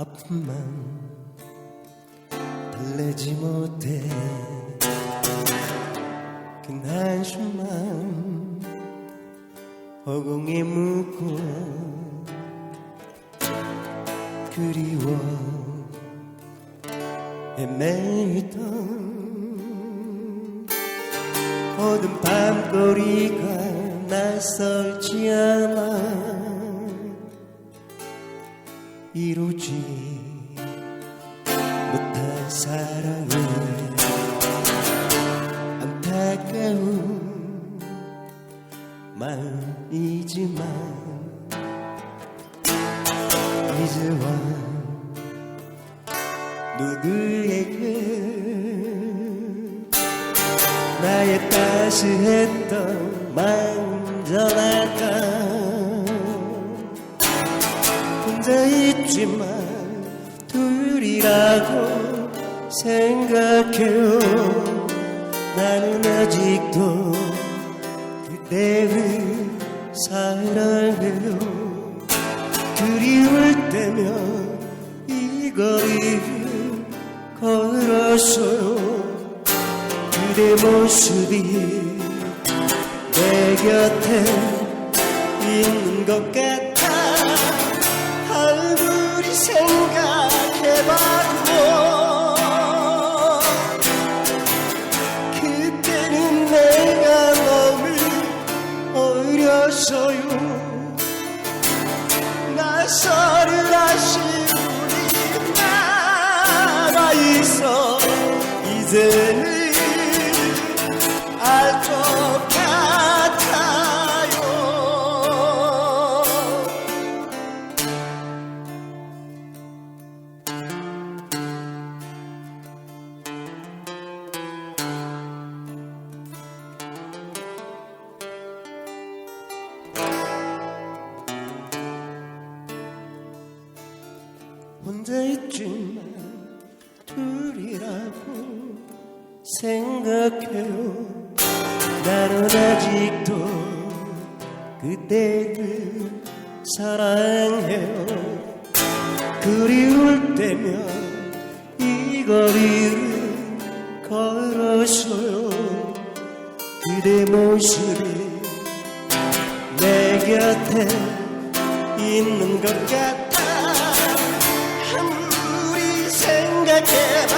아픔만 달래지 못해. 긴 한숨만 허공에 묻고 그리워 헤매던 어둠 밤거리가 낯설지 않아 이루지 못한 사랑을 안타까운 마음이지만 이제와 누구에게 나의 따스했던 전 있지만 둘이라고 생각해요. 나는 아직도 그대를 사랑해요. 그리울 때면 이 거리를 걸었어요. 그대 모습이 내 곁에 있는 것 같아 어렸어요. 나서를 아쉬우니 남아있어 이제 혼자 있지만 둘이라고 생각해요. 나는 아직도 그대를 사랑해요. 그리울 때면 이 거리를 걸었어요. 그대 모습이 내 곁에 있는 것 같아 생